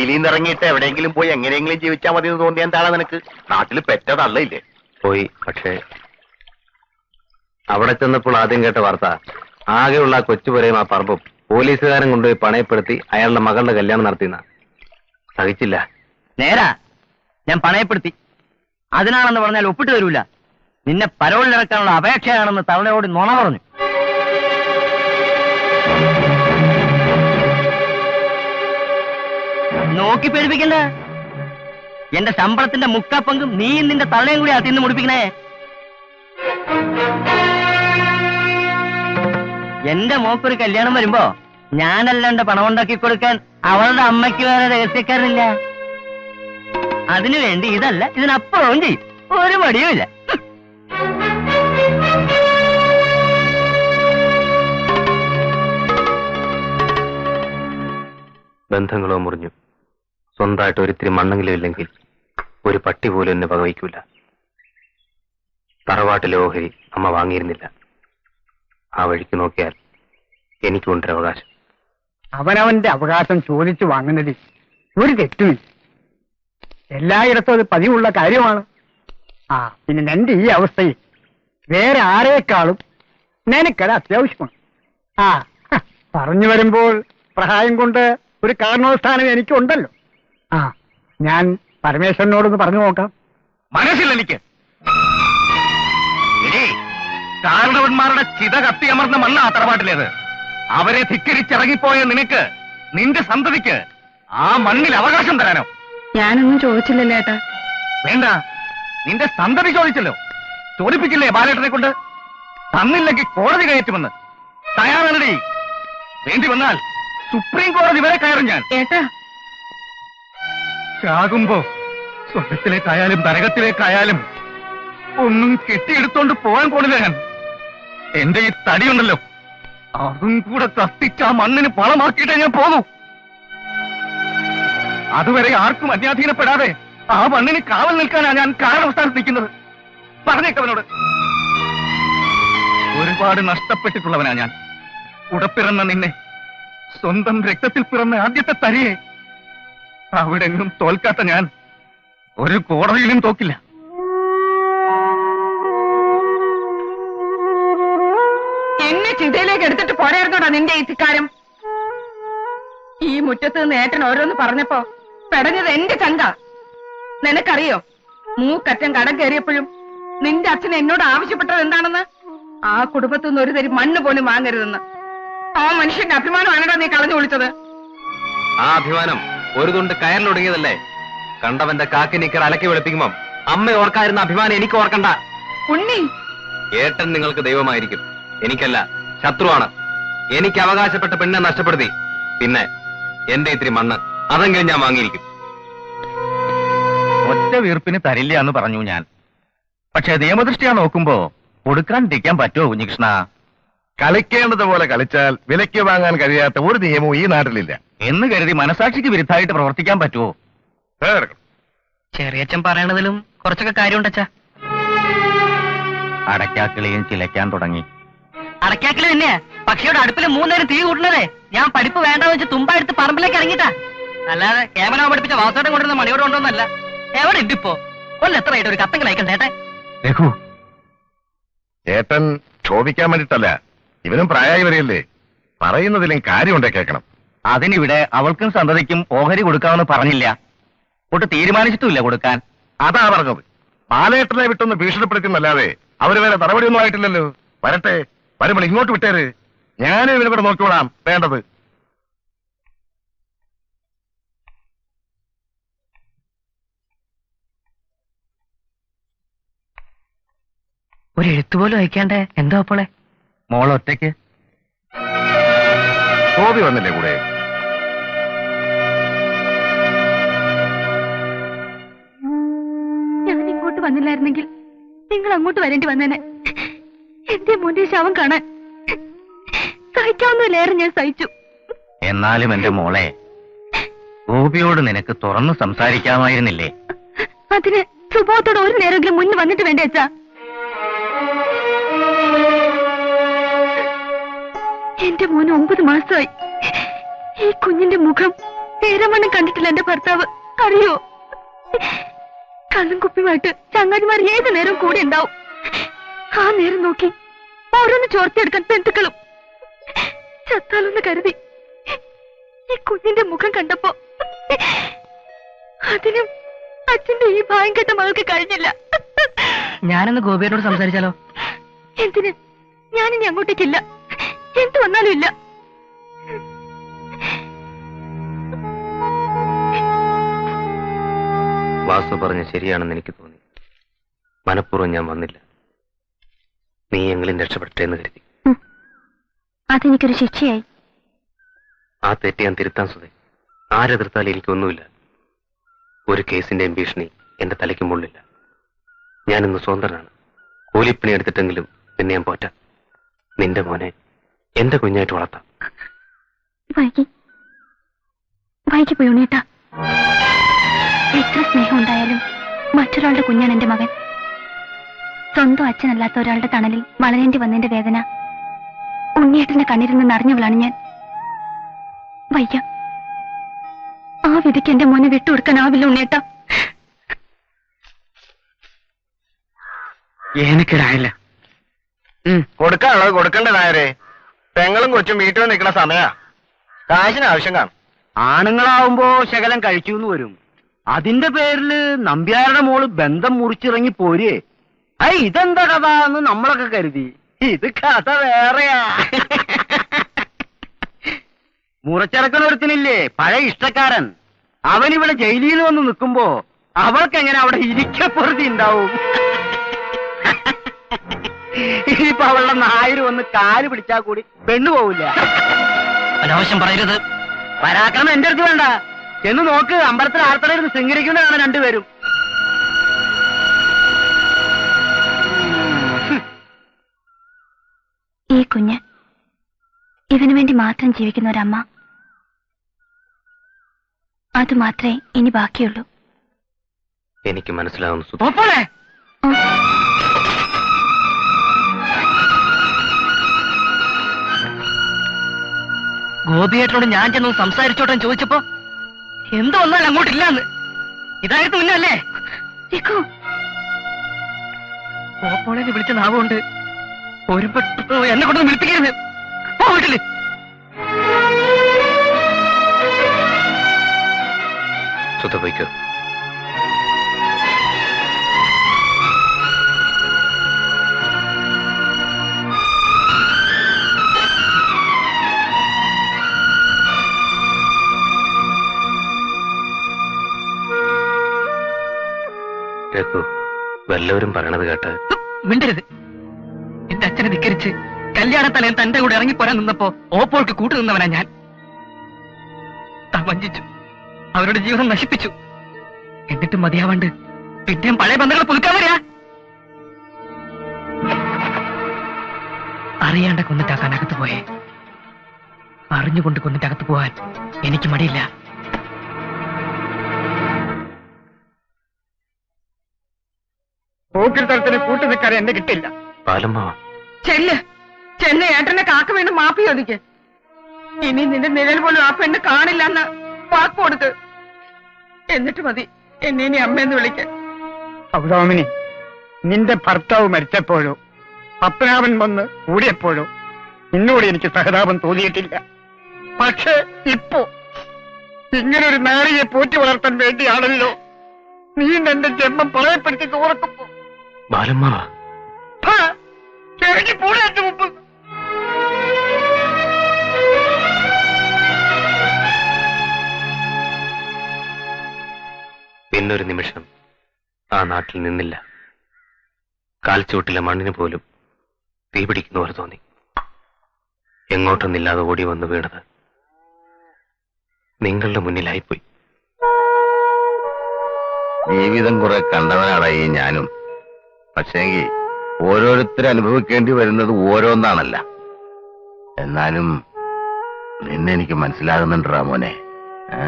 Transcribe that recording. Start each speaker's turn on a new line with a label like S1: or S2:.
S1: ജയിലിൽ നിന്ന് ഇറങ്ങിയിട്ട് എവിടെയെങ്കിലും പോയി എങ്ങനെയെങ്കിലും ജീവിച്ചാൽ മതി എന്ന് തോന്നിയ എന്താണ് നിനക്ക്? നാട്ടിൽ ഇല്ലേ
S2: പോയി പക്ഷേ അവിടെ ചെന്നപ്പോൾ ആദ്യം കേട്ട വാർത്ത ആകെയുള്ള ആ കൊച്ചുപുരയും ആ പറമ്പും പോലീസുകാരൻ കൊണ്ടുപോയി പണയപ്പെടുത്തി അയാളുടെ മകളുടെ കല്യാണം നടത്തിയെന്ന. സഹിച്ചില്ല.
S3: നേരാ ഞാൻ പണയപ്പെടുത്തി. അതിനാണെന്ന് പറഞ്ഞാൽ ഒപ്പിട്ട് തരൂല. നിന്നെ പരോളിലിറക്കാനുള്ള അപേക്ഷയാണെന്ന് തള്ളയോട് നുണ പറഞ്ഞു. നോക്കി പേടിപ്പിക്കണ്ട. എന്റെ ശമ്പളത്തിന്റെ മുക്കാ നീയും നിന്റെ തള്ളയും കൂടി അതിന്ന് മുടിപ്പിക്കണേ. എന്റെ മോക്കൊരു കല്യാണം വരുമ്പോ ഞാനല്ലാണ്ട് പണം ഉണ്ടാക്കി കൊടുക്കാൻ അവളുടെ അമ്മയ്ക്ക് വേറെ രഹസ്യക്കാരനില്ല. അതിനു വേണ്ടി ഇതല്ല ഇതിനപ്പുറവും ചെയ്യും. ഒരു മടിയുമില്ല
S2: ബന്ധങ്ങളോ മുറിഞ്ഞു. സ്വന്തമായിട്ട് ഒരിത്തിരി മണ്ണെങ്കിലും ഇല്ലെങ്കിൽ ഒരു പട്ടി പോലും എന്നെ വകവയ്ക്കൂല. തറവാട്ടിലെ ഓഹരി അമ്മ വാങ്ങിയിരുന്നില്ല. ആ വഴിക്ക് നോക്കിയാൽ എനിക്കുണ്ടൊരു അവകാശം.
S4: അവനവന്റെ അവകാശം ചോദിച്ചു വാങ്ങുന്നതിൽ ഒരു തെറ്റുമില്ല. എല്ലായിടത്തും അത് പതിവുള്ള കാര്യമാണ്. ആ പിന്നെ നിന്റെ ഈ അവസ്ഥയിൽ വേറെ ആരേക്കാളും നിനക്കത് അത്യാവശ്യമാണ്. ആ പറഞ്ഞു വരുമ്പോൾ പ്രഹായം കൊണ്ട് ഒരു കാരണോസ്ഥാനം എനിക്കുണ്ടല്ലോ. ആ ഞാൻ പരമേശ്വരനോടൊന്ന് പറഞ്ഞു നോക്കാം.
S1: മനസ്സില്ല എനിക്ക്. കാരണവന്മാരുടെ ചിത കത്തിയമർന്ന മണ്ണ ആ തറവാട്ടിലേത്. അവരെ ധിക്കരിച്ചിറങ്ങിപ്പോയ നിനക്ക് നിന്റെ സന്തതിക്ക് ആ മണ്ണിൽ അവകാശം തരാനോ?
S5: ഞാനൊന്നും ചോദിച്ചില്ലല്ലോ ഏട്ടാ.
S1: വേണ്ട നിന്റെ സന്തതി ചോദിച്ചല്ലോ. ചോദിപ്പിച്ചില്ലേ ബാലേട്ടനെ കൊണ്ട്? തന്നില്ലെങ്കിൽ കോടതി കയറ്റുമെന്ന്. തയ്യാറാണടി വേണ്ടി വന്നാൽ സുപ്രീം കോടതി വരെ കയറും ഞാൻ.
S5: ഏട്ടാ
S1: ചാകുമ്പോ സ്വർഗത്തിലേക്കായാലും നരകത്തിലേക്കായാലും ഒന്നും കെട്ടിയെടുത്തോണ്ട് പോകാൻ പോണില്ല ഞാൻ. എന്റെ ഈ തടിയുണ്ടല്ലോ അതും കൂടെ കത്തിച്ച് ആ മണ്ണിന് പണമാക്കിയിട്ടേ ഞാൻ പോകൂ. അതുവരെ ആർക്കും അന്യാധീനപ്പെടാതെ ആ മണ്ണിന് കാവൽ നിൽക്കാനാണ് ഞാൻ കാരണവസ്ഥാനത്ത് നിൽക്കുന്നത്. പറഞ്ഞേക്കവനോട് ഒരുപാട് നഷ്ടപ്പെട്ടിട്ടുള്ളവനാ ഞാൻ. ഉടപ്പിറന്ന നിന്നെ സ്വന്തം രക്തത്തിൽ പിറന്ന ആദ്യത്തെ തരിയെ അവിടെങ്ങും തോൽക്കാത്ത ഞാൻ ഒരു കോടതിയിലും തോക്കില്ല.
S5: എന്നെ ചിതയിലേക്ക് എടുത്തിട്ട് പോരായിരുന്നോടാ നിന്റെ ഇത്തിക്കാരം ധിക്കാരം? ഈ മുറ്റത്ത് നിന്ന് ഏട്ടൻ ഓരോന്ന് പറഞ്ഞപ്പോ പെടഞ്ഞത് എന്റെ ചങ്ക. നിനക്കറിയോ? മൂക്കറ്റൻ കടം കയറിയപ്പോഴും നിന്റെ അച്ഛൻ എന്നോട് ആവശ്യപ്പെട്ടത് എന്താണെന്ന്? ആ കുടുംബത്തു നിന്ന് ഒരു തരി മണ്ണ് പോലും വാങ്ങരുതെന്ന്. ആ മനുഷ്യന്റെ അഭിമാനമാണോ നീ കളഞ്ഞു വിളിച്ചത്.
S2: ആ അഭിമാനം ഒരു തുണ്ട് കയറിലൊടുങ്ങിയതല്ലേ കണ്ടവന്റെ കാക്കി നിക്കർ അലക്കി വെളുപ്പിക്കുമ്പം അമ്മ ഓർക്കായിരുന്ന അഭിമാനം എനിക്ക് ഓർക്കണ്ട.
S5: ഉണ്ണി.
S2: ഏട്ടൻ നിങ്ങൾക്ക് ദൈവമായിരിക്കും. എനിക്കല്ല ശത്രുവാണ്. എനിക്ക് അവകാശപ്പെട്ട പെണ്ണെ നഷ്ടപ്പെടുത്തി. പിന്നെ എന്റെ ഇത്തിരി മണ്ണ് അതെങ്കിലും ഞാൻ വാങ്ങിയിരിക്കും.
S1: ഒറ്റ വീർപ്പിന് തരില്ല എന്ന് പറഞ്ഞു ഞാൻ. പക്ഷെ നിയമദൃഷ്ടിയാ നോക്കുമ്പോ കൊടുക്കാണ്ടിരിക്കാൻ പറ്റുമോ കുഞ്ഞികൃഷ്ണ?
S6: കളിക്കേണ്ടത് പോലെ കളിച്ചാൽ വിലയ്ക്ക് വാങ്ങാൻ കഴിയാത്ത ഒരു നിയമവും ഈ നാട്ടിലില്ല.
S1: എന്ന് കരുതി മനസാക്ഷിക്ക് വിരുദ്ധമായിട്ട് പ്രവർത്തിക്കാൻ പറ്റുമോ?
S6: ചെറിയ
S3: ചെറിയച്ഛൻ പറയണതിലും കുറച്ചൊക്കെ കാര്യമുണ്ടച്ചാ.
S1: അടയ്ക്കാക്കിളിയും ചിലയ്ക്കാൻ തുടങ്ങി.
S3: അടയ്ക്കാക്കിളി തന്നെയാ പക്ഷിയുടെ അടുപ്പിൽ മൂന്നേരം തീ കൂട്ടണതേ ഞാൻ പഠിപ്പ് വേണ്ടെന്ന് വെച്ച് തുമ്പ എടുത്ത് പറമ്പിലേക്ക് ഇറങ്ങിട്ടാ അല്ലാതെ കേമനോ പഠിപ്പിച്ച വാസോട്ടം കൊണ്ടുവന്ന മണിയോട് കൊണ്ടൊന്നല്ല എവിടെ ഉണ്ട് ഇപ്പോ? കൊല്ലം എത്രയായിട്ട് ഒരു കത്തെങ്കിലും അയക്കണ്ടേട്ടെ
S6: രഘു. ക്ഷോഭിക്കാൻ വേണ്ടിട്ടല്ല. ഇവനും പ്രായമായി വരികയല്ലേ പറയുന്നതിലും കാര്യമുണ്ടേ കേൾക്കണം.
S1: അതിനിവിടെ അവൾക്കും സന്തതിക്കും ഓഹരി കൊടുക്കാമെന്ന് പറഞ്ഞില്ല. ഒട്ട് തീരുമാനിച്ചിട്ടുമില്ല കൊടുക്കാൻ.
S6: അതാ പറഞ്ഞത്. പാലേട്ടനെ വിട്ടൊന്ന് ഭീഷണിപ്പെടുത്തുന്നല്ലാതെ അവർ വേറെ നടപടിയൊന്നും ആയിട്ടില്ലല്ലോ. വരട്ടെ വരുമ്പോൾ ഇങ്ങോട്ട് വിട്ടേര്. ഞാനും ഇവനെ കൂടെ നോക്കിക്കോളാം. വേണ്ടത്.
S3: ഒരു എഴുത്തുപോലും അയക്കാണ്ടേ എന്താ അപ്പോളെ
S1: മോൾ ഒറ്റയ്ക്ക്
S6: ഗോപി വന്നില്ലേ കൂടെ?
S5: ഞാൻ ഇങ്ങോട്ട് വന്നില്ലായിരുന്നെങ്കിൽ നിങ്ങൾ അങ്ങോട്ട് വരേണ്ടി വന്നേനെ. എന്റെ മോന്റെ ശവം കാണാൻ സഹിക്കാവുന്നതിലേറെ ഞാൻ സഹിച്ചു.
S1: എന്നാലും എന്റെ മോളെ ഗോപിയോട് നിനക്ക് തുറന്നു സംസാരിക്കാമായിരുന്നില്ലേ?
S5: അതിന് സുബോധത്തോട് ഒരു നേരമെങ്കിലും മുന്നിൽ വന്നിട്ട് വേണ്ടേ അച്ഛാ? എന്റെ മോന് ഒമ്പത് മാസമായി. ഈ കുഞ്ഞിന്റെ മുഖം പേരമണ്ണം കണ്ടിട്ടില്ല എന്റെ ഭർത്താവ്. അറിയോ? കണ്ണും കുപ്പിയുമായിട്ട് ചങ്ങാതിമാർ ഏത് നേരം കൂടെ ഉണ്ടാവും. ആ നേരം നോക്കി ഓരോന്ന് ചോർത്തിയെടുക്കാൻ ബന്ധുക്കളും. ചത്താലൊന്ന് കരുതി ഈ കുഞ്ഞിന്റെ മുഖം കണ്ടപ്പോ അതിനും അച്ഛന്റെ ഈ ഭായം കെട്ട മകൾക്ക് കഴിഞ്ഞില്ല.
S3: ഞാനൊന്ന് ഗോപിയോട് സംസാരിച്ചാലോ?
S5: എന്തിന്? ഞാനിനി അങ്ങോട്ടേക്കില്ല. എന്ത് വന്നാലും ഇല്ല.
S2: വാസു പറഞ്ഞ ശരിയാണെന്ന് എനിക്ക് തോന്നി. മനഃപൂർവം ഞാൻ വന്നില്ല. നീ എങ്കിലും രക്ഷപ്പെട്ടെ എന്ന് കരുതി.
S5: അതെനിക്കൊരു ശിക്ഷയായി.
S2: ആ തെറ്റ് ഞാൻ തിരുത്താൻ സുധേ. ആരെതിർത്താലും എനിക്കൊന്നുമില്ല. ഒരു കേസിന്റെയും ഭീഷണി എന്റെ തലയ്ക്ക് മുള്ളില്ല ഞാനിന്ന് സ്വതന്ത്രനാണ്. കൂലിപ്പണി എടുത്തിട്ടെങ്കിലും പിന്നെ ഞാൻ പോറ്റ. നിന്റെ മോനെ എന്റെ കുഞ്ഞായിട്ട് വളർത്താം.
S5: വൈകി. വൈകി പോയി ഉണ്ണേട്ടാ എത്ര സ്നേഹം ഉണ്ടായാലും മറ്റൊരാളുടെ കുഞ്ഞാണ് എന്റെ മകൻ. സ്വന്തം അച്ഛനല്ലാത്ത ഒരാളുടെ തണലിൽ വളരേണ്ടി വന്നതിന്റെ വേദന ഉണ്ണിയേട്ടന്റെ കണ്ണിൽ നിന്ന് അറിഞ്ഞവളാണ് ഞാൻ. വയ്യ ആ വിധിക്ക് എന്റെ മോനെ വിട്ടുകൊടുക്കാനാവില്ല ഉണ്ണേട്ട
S4: എനിക്കിടായില്ല
S6: കൊടുക്കാനുള്ളത് കൊടുക്കേണ്ടതായരേ പെങ്ങളും കൊച്ചും വീട്ടിൽ നിൽക്കുന്ന സമയാ. കാശിന് ആവശ്യം കാണും.
S4: ആണുങ്ങളാവുമ്പോ ശകലം കഴിച്ചു എന്ന് വരും. അതിന്റെ പേരിൽ നമ്പ്യാരുടെ മോൾ ബന്ധം മുറിച്ചിറങ്ങി പോരേ. ഐ ഇതെന്താ കഥ എന്ന് നമ്മളൊക്കെ കരുതി. ഇത് കഥ വേറെയാ. മുറച്ചിറക്കണൊരുത്തിനില്ലേ പഴയ ഇഷ്ടക്കാരൻ. അവൻ ഇവിടെ ജയിലിൽ വന്ന് നിൽക്കുമ്പോ അവൾക്ക് എങ്ങനെ അവിടെ ഇരിക്കപ്പുറത്തി ഉണ്ടാവും? ഇനിയിപ്പോ അവളുടെ നായര് വന്ന് കാൽ പിടിച്ചാ കൂടി പെണ്ണു പോവില്ല.
S3: അനാവശ്യം പറയരുത്.
S4: പരാക്രമം എന്റെ അടുത്ത് വേണ്ട. ചെന്ന് നോക്ക് അമ്പലത്തിൽ ആർത്തടയിരുന്ന് ശൃംഗരിക്കുന്നതാണ് രണ്ടുപേരും.
S5: ഈ കുഞ്ഞ് ഇവന് വേണ്ടി മാത്രം ജീവിക്കുന്ന ഒരമ്മ അത് മാത്രമേ ഇനി ബാക്കിയുള്ളൂ.
S2: എനിക്ക് മനസ്സിലാവുന്നു
S3: ഗോപിയേട്ടനോട് ഞാൻ ചെന്ന് സംസാരിച്ചോട്ടെ ചോദിച്ചപ്പോ എന്ത് വന്നാൽ അങ്ങോട്ടില്ലാന്ന്. ഇതായിരുന്നു മുന്നല്ലേ?
S5: രഘു
S3: പോപ്പോളെ വിളിച്ച നാവുകൊണ്ട് ഒരു എന്നെ കൊണ്ടൊന്ന് വിളിപ്പിക്കരുത്. പോ
S2: വീട്ടിൽ. പോയിക്കോ. രഘു വല്ലവരും പറയണത് കേട്ട്
S3: മിണ്ടരുത്. എന്റെ അച്ഛനെ ധിക്കരിച്ച് കല്യാണത്തലേൻ തന്റെ കൂടെ ഇറങ്ങിപ്പോരാൻ നിന്നപ്പോ ഓപ്പോൾക്ക് കൂട്ടുനിന്നവനാ ഞാൻ. താൻ വഞ്ചിച്ചു. അവരുടെ ജീവിതം നശിപ്പിച്ചു. എന്നിട്ടും മതിയാവാണ്ട് പിന്നെയും പഴയ ബന്ധങ്ങൾ പുതുക്കാൻ വരിക. അറിയാണ്ട് കൊന്നിട്ടാക്കാൻ അകത്ത് പോയേ. അറിഞ്ഞുകൊണ്ട് കൊന്നിട്ടകത്ത് പോവാൻ എനിക്ക് മടിയില്ല.
S4: പോക്കിൽ തരത്തിന് കൂട്ടു നിൽക്കാൻ എന്നെ കിട്ടില്ല
S2: ബാലമ്മ.
S5: ചെല്ല്. ചെന്ന് ഏട്ടനെ കാക്ക വീണ്ടും മാപ്പി ചോദിക്ക്. ഇനി നിന്റെ നിഴൽ പോലും ആ പെണ്ണ് കാണില്ല എന്ന് വാക്ക് കൊടുക്ക്. എന്നിട്ട് മതി എന്നെ ഇനി അമ്മയെന്ന് വിളിക്കാൻ
S4: സൗദാമിനി നിന്റെ ഭർത്താവ് മരിച്ചപ്പോഴോ പത്മനാഭൻ വന്ന് കൂടിയപ്പോഴോ നിന്നോട് എനിക്ക് സഹതാപം തോന്നിയിട്ടില്ല. പക്ഷേ ഇപ്പോ ഇങ്ങനൊരു നാളിയെ പോറ്റി വളർത്താൻ വേണ്ടിയാണല്ലോ നീ എന്റെ ജന്മം പറയപ്പെടുത്തി ഓർക്കുമ്പോ.
S2: ബാലമ്മ.
S4: ഹാ, ഇറങ്ങി പോടെ എന്റെ മുമ്പ്.
S2: പിന്നൊരു നിമിഷം ആ നാട്ടിൽ നിന്നില്ല. കാൽച്ചുവട്ടിലെ മണ്ണിന് പോലും തീ പിടിക്കുന്നവർ തോന്നി. എങ്ങോട്ടൊന്നില്ലാതെ ഓടി വന്നു വീണത് നിങ്ങളുടെ മുന്നിലായിപ്പോയി.
S6: ജീവിതം കുറെ കണ്ടവനാടായി ഞാനും. പക്ഷേങ്കി ഓരോരുത്തർ അനുഭവിക്കേണ്ടി വരുന്നത് ഓരോന്നാണല്ല എന്നാലും നിന്നെ എനിക്ക് മനസ്സിലാകുന്നുണ്ട് റാമോനെ ഏ?